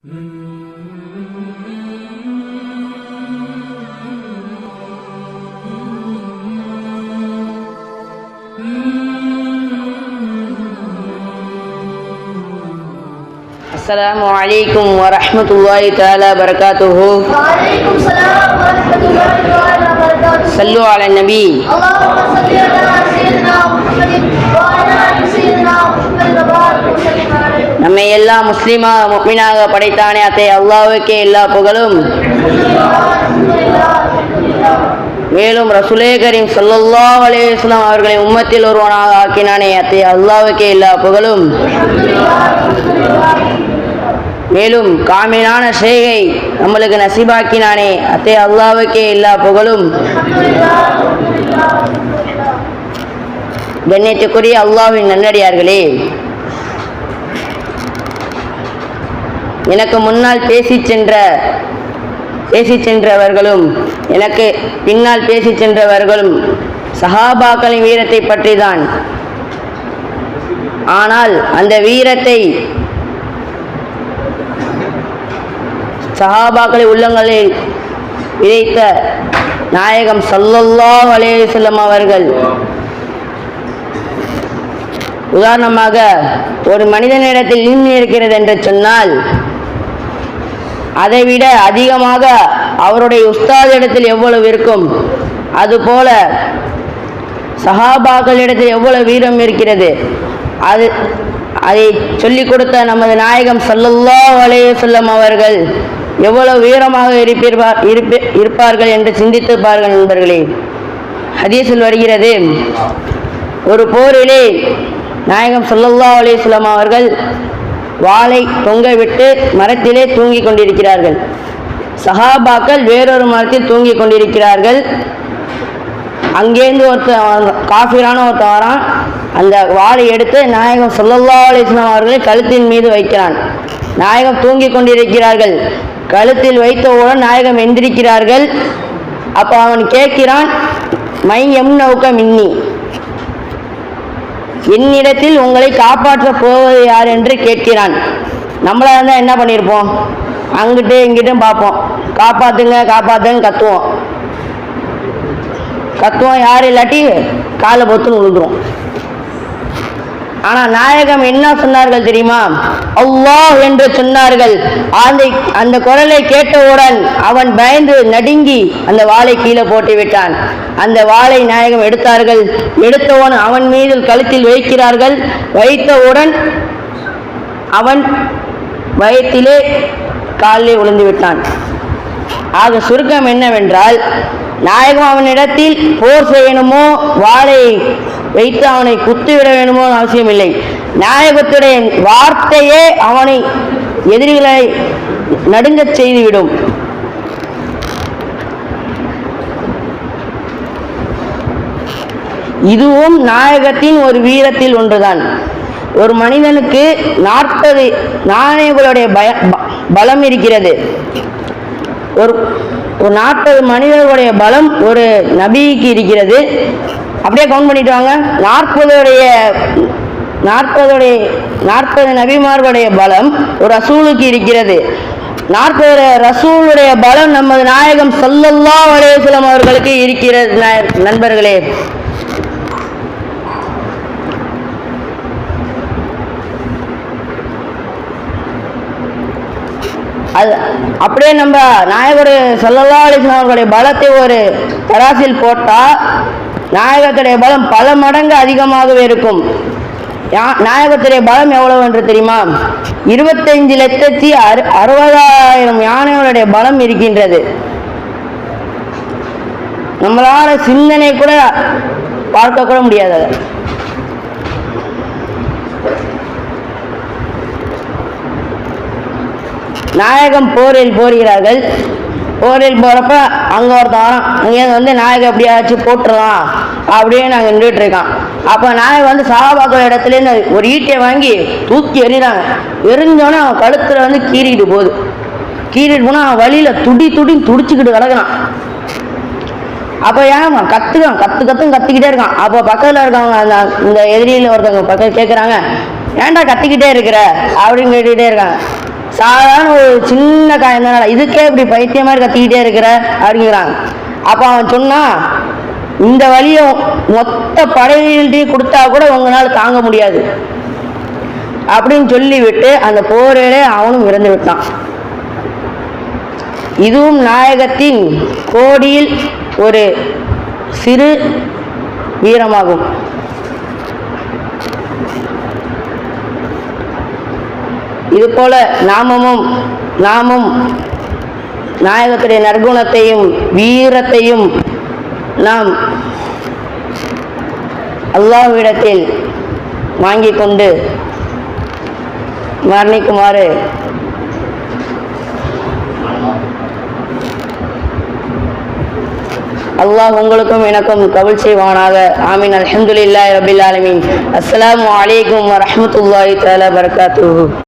السلام عليكم ورحمة الله تعالى وبركاته وعليكم السلام ورحمة الله تعالى وبركاته صلوا على النبي اللهم صل على سيدنا محمد وعلى நம்மை எல்லாம் முஸ்லீமா முக்மினாக படைத்தானே அத்தை அல்லாவுக்கே எல்லா புகழும். மேலும் ரசுலே கரீம் சொல்லல்லா அலைஹி அவர்களை உம்மத்தில் ஒருவனாக ஆக்கினானே அத்தை அல்லாவுக்கே எல்லா புகழும். மேலும் காமினான ஷேகை நம்மளுக்கு நசீபாக்கினானே அத்தை அல்லாவுக்கே எல்லா புகழும். கண்ணியத்துக்குரிய அல்லாஹ்வின் நன்னடியார்களே எனக்கு முன்னால் பேசி சென்ற பேசி சென்றவர்களும் எனக்கு பின்னால் பேசி சென்றவர்களும் சஹாபாக்களின் வீரத்தை பற்றி தான் ஆனால் அந்த வீரத்தை சஹாபாக்களை உள்ளங்களில் விதைத்த நாயகம் சல்லல்லா அலைஹி வஸல்லம் அவர்கள். உதாரணமாக ஒரு மனிதனிடத்தில் இன்னி இருக்கிறது என்று சொன்னால் அதைவிட அதிகமாக அவருடைய உஸ்தாதிடத்தில் எவ்வளவு இருக்கும்? அதுபோல சஹாபாக்களிடத்தில் எவ்வளவு வீரம் இருக்கிறது? அது அதை சொல்லிக் கொடுத்த நமது நாயகம் சல்லல்லா அலைஹி வஸல்லம் அவர்கள் எவ்வளவு வீரமாக இருப்பிருப்பார் இருப்பி- இருப்பார்கள் என்று சிந்தித்து பாருங்கள் நண்பர்களே. ஹதீஸில் வருகிறது ஒரு போரிலே நாயகம் சொல்லல்லா அலைஹி அவர்கள் வாளை தொங்க விட்டு மரத்திலே தூங்கிக் கொண்டிருக்கிறார்கள். சஹாபாக்கள் வேறொரு மரத்தில் தூங்கிக் கொண்டிருக்கிறார்கள். அங்கேருந்து ஒருத்தன் காஃபிரான ஒருத்தன் வரான். அந்த வாளை எடுத்து நாயகம் சொல்லல்லா அலிஸ்லாம் அவர்களை கழுத்தின் மீது வைக்கிறான். நாயகம் தூங்கிக் கொண்டிருக்கிறார்கள். கழுத்தில் வைத்தவுடன் நாயகம் எந்திரிக்கிறார்கள். அப்போ அவன் கேட்கிறான் மை எம் நௌக்க மின்னி என்னிடத்தில் உங்களை காப்பாற்றப் போவது யார் என்று கேட்கிறான். நம்மளாக இருந்தால் என்ன பண்ணியிருப்போம் அங்கிட்டு இங்கிட்டும் பார்ப்போம். காப்பாற்றுங்க காப்பாற்றுங்க கத்துவோம். கத்துவோம் யார் இல்லாட்டி காலை பொத்துன்னு விழுந்துரும் ஆனா நாயகம் என்ன சொன்னார்கள் தெரியுமா? அல்லாஹ் என்று சொன்னார்கள். அந்த அந்த குரலை கேட்டவுடன் அவன் பயந்து நடுங்கி அந்த வாளை கீழே போட்டு விட்டான். அந்த வாளை நாயகம் எடுத்தார்கள். எடுத்தவன் அவன் மீது கழுத்தில் வைக்கிறார்கள். வைத்தவுடன் அவன் வயத்திலே காலிலே விழுந்து விட்டான். ஆக சுருக்கம் என்னவென்றால் நாயகம் அவனிடத்தில் போர் செய்யணுமோ வாளை வைத்து அவனை குத்திவிட வேணுமோ அவசியமில்லை. நாயகத்துடைய வார்த்தையே அவனை எதிரிகளை நடுங்கச் செய்துவிடும். இதுவும் நாயகத்தின் ஒரு வீரத்தில் ஒன்றுதான். ஒரு மனிதனுக்கு நாற்பது நாணயங்களுடைய பய பலம் இருக்கிறது. ஒரு ஒரு நாற்பது மனிதர்களுடைய பலம் ஒரு நபிக்கு இருக்கிறது. அப்படியே கவுண்ட் பண்ணிட்டு வாங்க. நாற்பதுடைய நாற்பதுடைய நாற்பது நபிமார்களுடைய பலம் ஒரு ரசூலுக்கு இருக்கிறது. நாற்பது ரசூலுடைய பலம் நமது நாயகம் சல்லல்லா அலைஹி அவர்களுக்கு இருக்கிறது ந- நண்பர்களே. அது அப்படியே நம்ம நாயகர் சல்லல்லா அலிஸ்லாம் அவர்களுடைய பலத்தை ஒரு தராசில் போட்டால் நாயகத்துடைய பலம் பல மடங்கு அதிகமாகவே இருக்கும். யா- நாயகத்துடைய பலம் எவ்வளவு என்று தெரியுமா? இருபத்தஞ்சு லட்சத்தி அறு அறுபதாயிரம் யானைகளுடைய பலம் இருக்கின்றது. நம்மளால சிந்தனை கூட பார்க்க கூட முடியாது நாயகம் போரில் போகிறார்கள் போரில் போகிறப்ப அங்கே ஒருத்தன் வரான். வந்து நாயகம் எப்படியாச்சும் போட்டுடலாம் அப்படியே நாங்கள் நின்றுட்டு இருக்கான் அப்போ நாயகம் வந்து சாபாக்கிற இடத்துலேருந்து ஒரு ஈட்டியை வாங்கி தூக்கி எறிகிறாங்க. எரிஞ்சோன்னே அவன் கழுத்தில் வந்து கீறிட்டு போகுது. கீறிட்டு போனால் அவன் வழியில் துடி துடின்னு துடிச்சிக்கிட்டு கிடக்குறான். அப்போ ஏன் கத்துக்கான்? கற்று கத்துன்னு கத்திக்கிட்டே இருக்கான். அப்போ பக்கத்தில் இருக்கவங்க அந்த இந்த எதிரியில் ஒருத்தவங்க பக்கத்தில் கேட்குறாங்க ஏன்டா கத்திக்கிட்டே இருக்கிற? அப்படின்னு கேட்டுக்கிட்டே இருக்காங்க. சாதாரண ஒரு சின்ன காயம் தானடா இதுக்கே இப்படி பைத்தியமாக மாதிரி கத்திக்கிட்டே இருக்கிற அப்படிங்கிறாங்க. அப்போ அவன் சொன்னான் இந்த வழியை மொத்த படைகள்கிட்டையும் கொடுத்தா கூட உங்களால் தாங்க முடியாது. அப்படின்னு சொல்லிவிட்டு அந்த போரிலே அவனும் இறந்து விட்டான். இதுவும் நாயகத்தின் கோடியில் ஒரு சிறு வீரமாகும். இதுபோல நாமமும் நாமும் நாயகத்துடைய நற்குணத்தையும் வீரத்தையும் நாம் அல்லாஹ்விடத்தில் வாங்கி கொண்டு மரணிக்குமாறு அல்லாஹ் உங்களுக்கும் எனக்கும் கபுல் செய்வானாக. ஆமீன். அல்ஹம்துலில்லாஹி ரபில் ஆலமீன். அஸ்லாம் வலைக்கம் வரமத்துல்லாஹி தலா பரகாத்துஹு